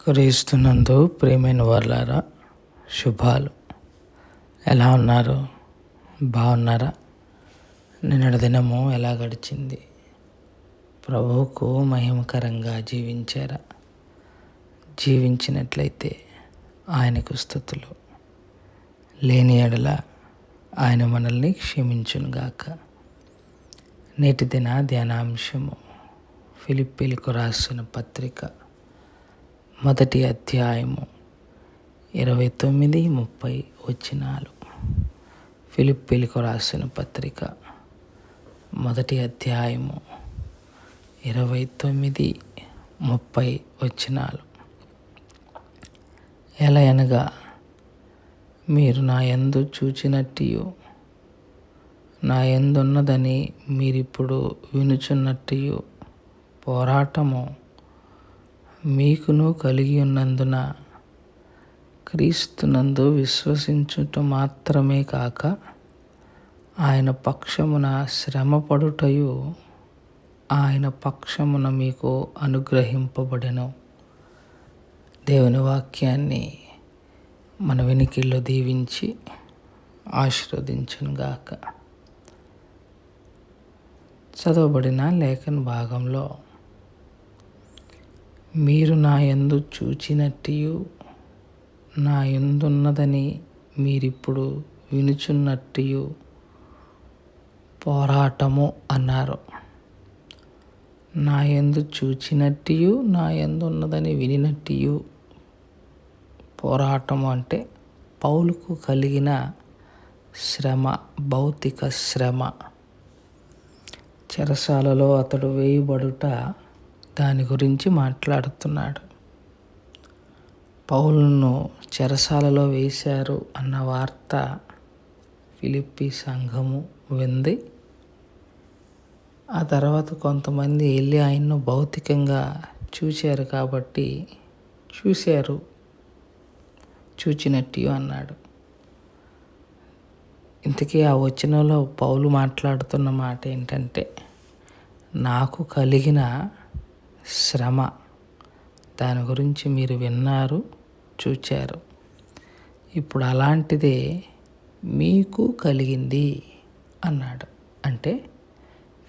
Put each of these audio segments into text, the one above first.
క్రీస్తునందు ప్రియమైన వర్లారా శుభాలు. ఎలా ఉన్నారు? బాగున్నారా? నిన్నటి దినము ఎలా గడిచింది? ప్రభువుకు మహిమకరంగా జీవించారా? జీవించినట్లయితే ఆయనకు స్థుతులు. లేని ఎడల ఆయన మనల్ని క్షమించునుగాక. నేటి దిన ధ్యానాంశము. ఫిలిప్పీలకు రాసిన పత్రిక. మొదటి అధ్యాయము ఇరవై తొమ్మిది ముప్పై వచ్చినాలు ఫిలిప్పీలకు రాసిన పత్రిక మొదటి అధ్యాయము ఇరవై తొమ్మిది ముప్పై వచ్చినాలు ఎలా అనగా మీరు నా యందు చూచినట్టు నా ఎందున్నదని మీరిప్పుడు వినుచున్నట్టు పోరాటము మీకును కలిగి ఉన్నందున క్రీస్తునందు విశ్వసించుట మాత్రమే కాక ఆయన పక్షమున శ్రమపడుటయు ఆయన పక్షమున మీకు అనుగ్రహింపబడెను. దేవుని వాక్యాన్ని మన వెనికిల్లో దీవించి ఆశీర్వదించనుగాక చదవబడిన లేఖన భాగంలో మీరు నా యందు చూచినట్టు నా ఎందున్నదని మీరిప్పుడు వినుచున్నట్టు పోరాటము అన్నారు. నా యందు చూచినట్టు నా ఎందున్నదని వినినట్టు పోరాటము అంటే పౌలుకు కలిగిన శ్రమ భౌతిక శ్రమ. చెరసాలలో అతడు వేయబడుట దాని గురించి మాట్లాడుతున్నాడు. పౌలను చెరసాలలో వేశారు అన్న వార్త ఫిలిప్పి సంఘము వింది. ఆ తర్వాత కొంతమంది వెళ్ళి ఆయన్ను భౌతికంగా చూశారు కాబట్టి చూశారు. చూచినట్టు అన్నాడు. ఇంతకీ ఆ వచనంలో పౌలు మాట్లాడుతున్న మాట ఏంటంటే నాకు కలిగిన శ్రమ. దాని గురించి మీరు విన్నారు చూచారు. ఇప్పుడు అలాంటిదే మీకు కలిగింది అన్నాడు. అంటే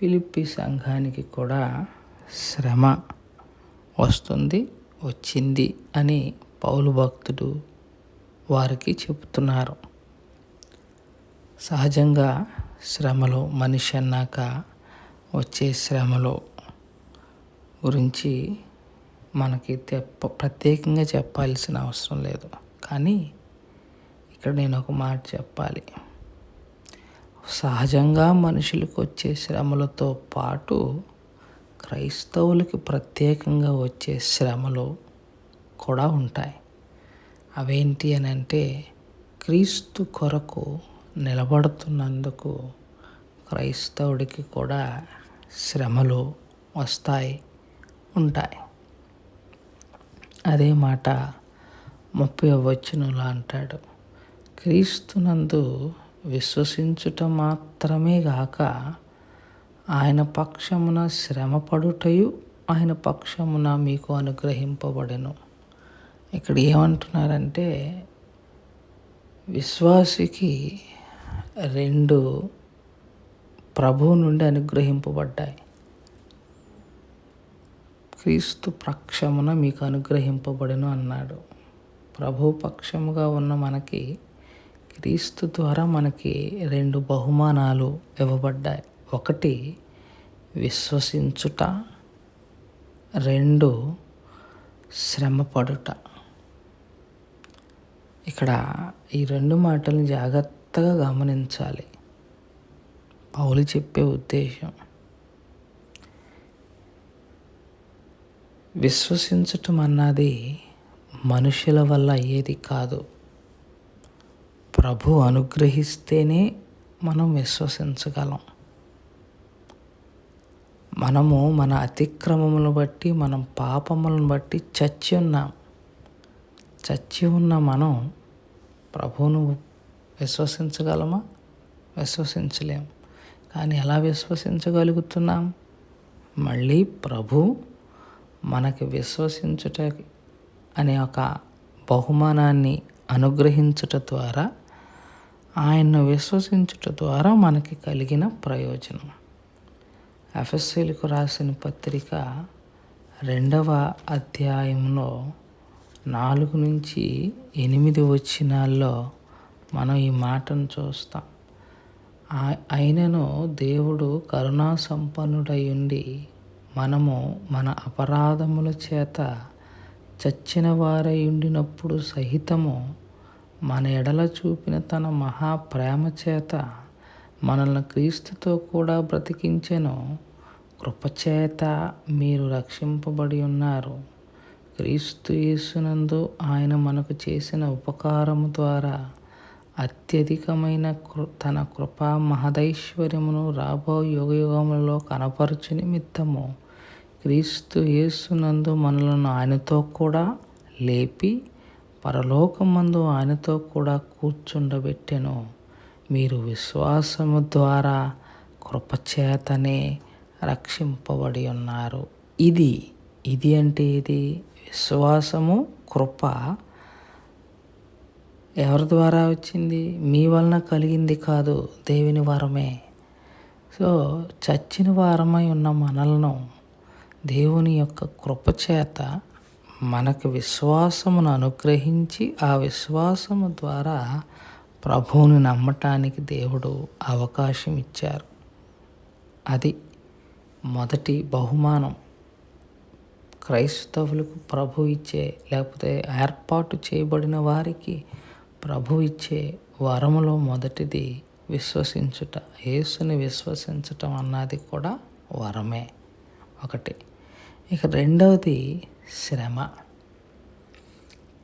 ఫిలిప్పి సంఘానికి కూడా శ్రమ వస్తుంది వచ్చింది అని పౌలు భక్తుడు వారికి చెబుతున్నారు. సహజంగా శ్రమలో మనిషి అన్నాక వచ్చే శ్రమలో గురించి మనకి తెప్ప ప్రత్యేకంగా చెప్పాల్సిన అవసరం లేదు. కానీ ఇక్కడ నేను ఒక మాట చెప్పాలి. సహజంగా మనుషులకు వచ్చే శ్రమలతో పాటు క్రైస్తవులకి ప్రత్యేకంగా వచ్చే శ్రమలు కూడా ఉంటాయి. అవేంటి అని అంటే క్రీస్తు కొరకు నిలబడుతున్నందుకు క్రైస్తవుడికి కూడా శ్రమలు వస్తాయి. ఉంటాయి. అదే మాట ముప్పై వచనంలో అంటాడు. క్రీస్తునందు విశ్వసించుట మాత్రమే గాక ఆయన పక్షమున శ్రమపడుటయు ఆయన పక్షమున మీకు అనుగ్రహింపబడెను. ఇక్కడ ఏమంటున్నారంటే విశ్వాసికి రెండు ప్రభువు నుండి అనుగ్రహింపబడ్డాయి. క్రీస్తు పక్షమున మీకు అనుగ్రహింపబడును అన్నాడు. ప్రభు పక్షముగా ఉన్న మనకి క్రీస్తు ద్వారా మనకి రెండు బహుమానాలు ఇవ్వబడ్డాయి. ఒకటి విశ్వసించుట రెండు శ్రమపడుట. ఇక్కడ ఈ రెండు మాటలను జాగ్రత్తగా గమనించాలి. పౌలు చెప్పే ఉద్దేశం విశ్వసించటం అన్నది మనుషుల వల్ల అయ్యేది కాదు. ప్రభు అనుగ్రహిస్తేనే మనం విశ్వసించగలం. మనము మన అతిక్రమములను బట్టి మనం పాపములను బట్టి చచ్చి ఉన్నాం. చచ్చి ఉన్న మనం ప్రభువును విశ్వసించగలమా? విశ్వసించలేం. కానీ ఎలా విశ్వసించగలుగుతున్నాం? మళ్ళీ ప్రభు మనకి విశ్వసించుట అనే ఒక బహుమానాన్ని అనుగ్రహించుట ద్వారా ఆయన్ను విశ్వసించుట ద్వారా మనకి కలిగిన ప్రయోజనం. ఎఫ్ఎస్సీలకు రాసిన పత్రిక రెండవ అధ్యాయంలో నాలుగు నుంచి ఎనిమిది వచ్చినాల్లో మనం ఈ మాటను చూస్తాం. ఆ- అయినను దేవుడు కరుణా సంపన్నుడై ఉండి మనము మన అపరాధముల చేత చచ్చిన వారై ఉండినప్పుడు సహితము మన ఎడల చూపిన తన మహా ప్రేమ చేత మనల్ని క్రీస్తుతో కూడా బ్రతికించెను. కృపచేత మీరు రక్షింపబడి ఉన్నారు. క్రీస్తు యేసునందు ఆయన మనకు చేసిన ఉపకారము ద్వారా అత్యధికమైన కృ తన కృపా మహదైశ్వర్యమును రాబో యుగయుగములలో కనపరుచు నిమిత్తము క్రీస్తు యేసునందు మనలను ఆయనతో కూడా లేపి పరలోకమందు ఆయనతో కూడా కూర్చుండబెట్టెను. మీరు విశ్వాసము ద్వారా కృపచేతనే రక్షింపబడి ఉన్నారు. ఇది ఇది అంటే ఇది విశ్వాసము కృప ఎవరి ద్వారా వచ్చింది? మీ వలన కలిగింది కాదు దేవుని వరమే. సో చచ్చిన వారమై ఉన్న మనలను దేవుని యొక్క కృపచేత మనకు విశ్వాసమును అనుగ్రహించి ఆ విశ్వాసము ద్వారా ప్రభువుని నమ్మటానికి దేవుడు అవకాశం ఇచ్చారు. అది మొదటి బహుమానం. క్రైస్తవులకు ప్రభు ఇచ్చే లేకపోతే ఏర్పాటు చేయబడిన వారికి ప్రభు ఇచ్చే వరములో మొదటిది విశ్వసించుట యేసుని విశ్వసించటం అన్నది కూడా వరమే. ఒకటి. ఇక రెండవది శ్రమ.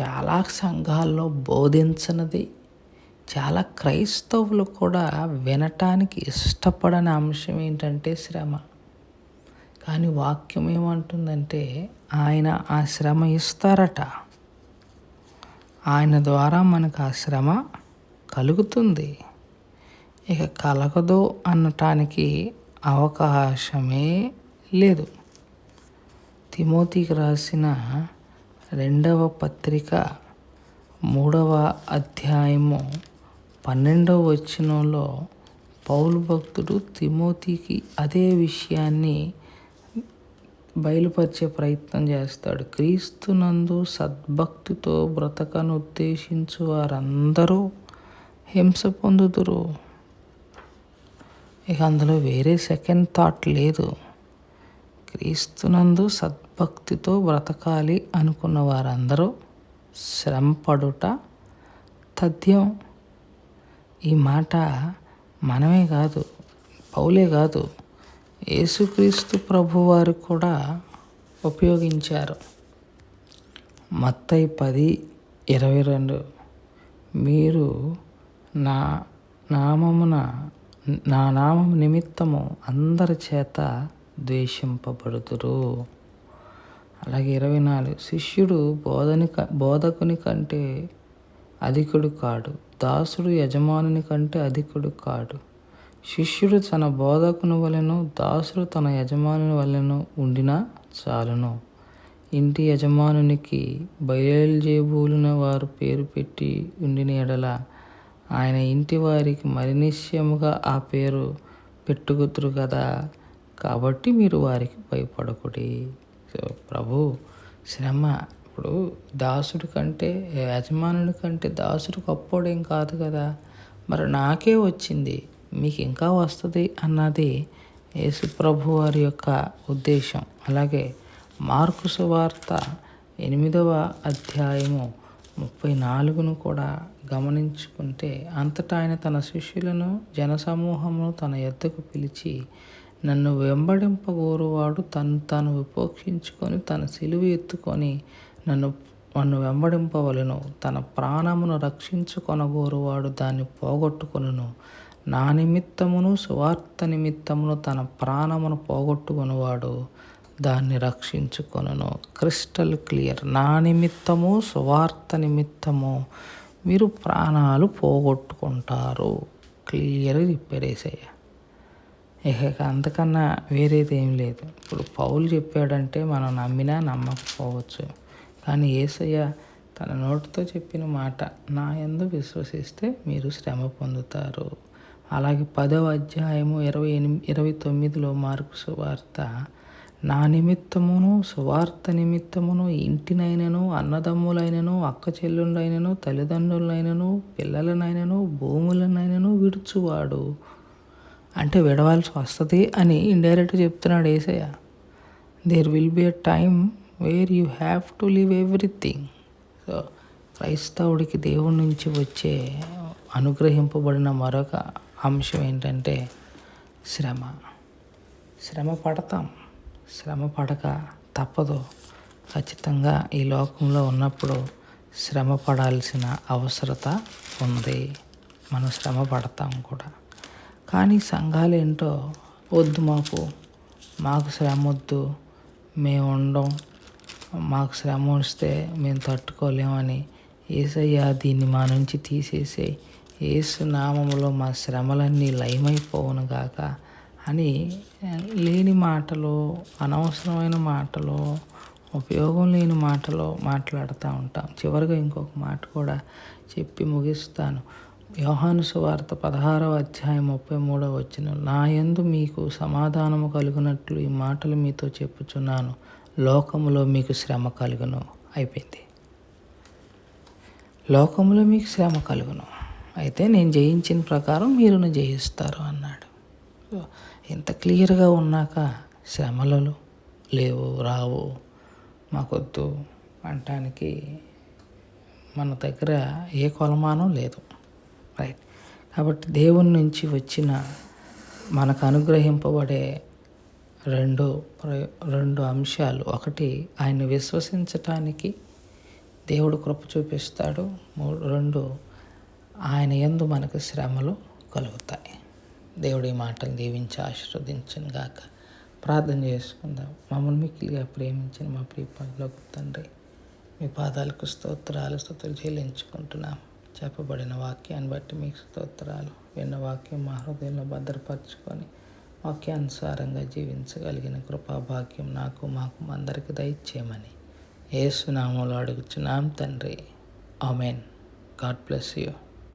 చాలా సంఘాల్లో బోధించినది చాలా క్రైస్తవులు కూడా వినటానికి ఇష్టపడని అంశం ఏంటంటే శ్రమ. కానీ వాక్యం ఏమంటుందంటే ఆయన ఆ శ్రమ ఇస్తారట. ఆయన ద్వారా మనకు ఆ శ్రమ కలుగుతుంది. ఇక కలగదు అనటానికి అవకాశమే లేదు. తిమోతికి రాసిన రెండవ పత్రిక మూడవ అధ్యాయము పన్నెండవ వచనంలో పౌలు భక్తుడు తిమోతికి అదే విషయాన్ని బయలుపరిచే ప్రయత్నం చేస్తాడు. క్రీస్తునందు సద్భక్తితో బ్రతకను ఉద్దేశించు వారందరూ హింస పొందుదురు. ఇక అందులో వేరే సెకండ్ థాట్ లేదు. క్రీస్తునందు భక్తితో బ్రతకాలి అనుకున్న వారందరూ శ్రమపడుట తథ్యం. ఈ మాట మనమే కాదు పౌలే కాదు యేసుక్రీస్తు ప్రభువారు కూడా ఉపయోగించారు. మత్తై పది ఇరవై రెండు. మీరు నా నామమున నా నామం నిమిత్తము అందరి చేత ద్వేషింపబడుతురు అలాగే ఇరవై నాలుగు. శిష్యుడు బోధని క- బోధకుని కంటే అధికుడు కాడు. దాసుడు యజమానుని కంటే అధికుడు కాడు. శిష్యుడు తన బోధకుని వలెను దాసుడు తన యజమానుని వలెను ఉండినా చాలును. ఇంటి యజమానునికి బయలుజేబూలిన వారు పేరు పెట్టి ఉండిన ఎడల ఆయన ఇంటి వారికి మరి నిశ్చయముగా ఆ పేరు పెట్టుకుతురు కదా. కాబట్టి మీరు వారికి భయపడకుడి. ప్రభు శ్రమ. ఇప్పుడు దాసుడి కంటే యజమానుడి కంటే దాసుడు గొప్పోడేం కాదు కదా. మరి నాకే వచ్చింది. మీకు ఇంకా వస్తుంది అన్నది యేసు ప్రభు వారి యొక్క ఉద్దేశం. అలాగే మార్కు సువార్త ఎనిమిదవ అధ్యాయము ముప్పై నాలుగును కూడా గమనించుకుంటే అంతటా ఆయన తన శిష్యులను జనసమూహమును తన ఎద్దకు పిలిచి నన్ను వెంబడింపగోరువాడు తను తాను విపోక్షించుకొని తన సిలువ ఎత్తుకొని నన్ను నన్ను వెంబడింపవలను. తన ప్రాణమును రక్షించుకొనగోరువాడు దాన్ని పోగొట్టుకొనును. నా నిమిత్తమును సువార్త నిమిత్తమును తన ప్రాణమును పోగొట్టుకునివాడు దాన్ని రక్షించుకొనును. Crystal clear. నా నిమిత్తము సువార్త నిమిత్తము మీరు ప్రాణాలు పోగొట్టుకుంటారు. క్లియర్గా చెప్పారేసయ్య ఇక అంతకన్నా వేరేది ఏం లేదు. ఇప్పుడు పౌలు చెప్పాడంటే మనం నమ్మినా నమ్మకపోవచ్చు. కానీ ఏసయ్య తన నోటితో చెప్పిన మాట నా ఎందు విశ్వసిస్తే మీరు శ్రమ పొందుతారు. అలాగే పదవ అధ్యాయము ఇరవై ఎనిమిది ఇరవై తొమ్మిదిలో మార్కు సువార్త నా నిమిత్తమును సువార్త నిమిత్తమును ఇంటినైనను అన్నదమ్ములైనను అక్క చెల్లుండైనను తల్లిదండ్రులైనను పిల్లలనైనను భూములనైనను విడుచువాడు. అంటే విడవాల్సి వస్తుంది అని ఇండైరెక్ట్గా చెప్తున్నాడు Yesayya. There will be a time where you have to leave everything so క్రైస్తవుడికి దేవుడి నుంచి వచ్చే అనుగ్రహింపబడిన మరొక అంశం ఏంటంటే శ్రమ. శ్రమ పడతాం. శ్రమ పడక తప్పదు. ఖచ్చితంగా ఈ లోకంలో ఉన్నప్పుడు శ్రమ పడాల్సిన అవసరత ఉంది మనం శ్రమ పడతాం కూడా. కానీ సంఘాలు ఏంటో వద్దు మాకు. మాకు శ్రమ వద్దు. మేము ఉండం. మాకు శ్రమ వస్తే మేము తట్టుకోలేమని ఏసయ్య దీన్ని మా నుంచి తీసేసే ఏసు నామములో మా శ్రమలన్నీ లయమైపోవును గాక అని లేని మాటలు అనవసరమైన మాటలు ఉపయోగం లేని మాటలు మాట్లాడుతూ ఉంటాం. చివరిగా ఇంకొక మాట కూడా చెప్పి ముగిస్తాను. యోహాను సువార్త పదహారవ అధ్యాయం ముప్పై మూడవ వచ్చిన నా యందు మీకు సమాధానము కలుగునట్లు ఈ మాటలు మీతో చెప్పుచున్నాను. లోకములో మీకు శ్రమ కలుగును. అయిపోయింది. లోకములో మీకు శ్రమ కలుగును. అయితే నేను జయించిన ప్రకారం మీరును జయిస్తారు అన్నాడు. ఇంత క్లియర్గా ఉన్నాక శ్రమలలో లేవు రావు మాకొద్దు అంటానికి మన దగ్గర ఏ కొలమానం లేదు. రైట్ కాబట్టి దేవుని నుంచి వచ్చిన మనకు అనుగ్రహింపబడే రెండు రెండు అంశాలు. ఒకటి ఆయన విశ్వసించటానికి దేవుడు కృప చూపిస్తాడు. మూడు రెండు ఆయన ఎందు మనకు శ్రమలు కలుగుతాయి. దేవుడి మాటలు దీవించి ఆశీర్వదించను గాక. ప్రార్థన చేసుకుందాం. మమ్మల్ని మిక్కిలిగా ప్రేమించిన మా ప్రియపంలో తండ్రి మీ పాదాలకు స్తోత్రాలు స్తోత్రాలు చెల్లించుకుంటున్నాము. చెప్పబడిన వాక్యాన్ని బట్టి మీకు స్తోత్రాలు. విన్న వాక్యం మా హృదయంలో భద్రపరచుకొని వాక్యానుసారంగా జీవించగలిగిన కృపాభాగ్యం నాకు మాకు అందరికి దయచేయమని ఏసునామంలో అడుగుచున్నాం తండ్రి. ఆమెన్. God bless you.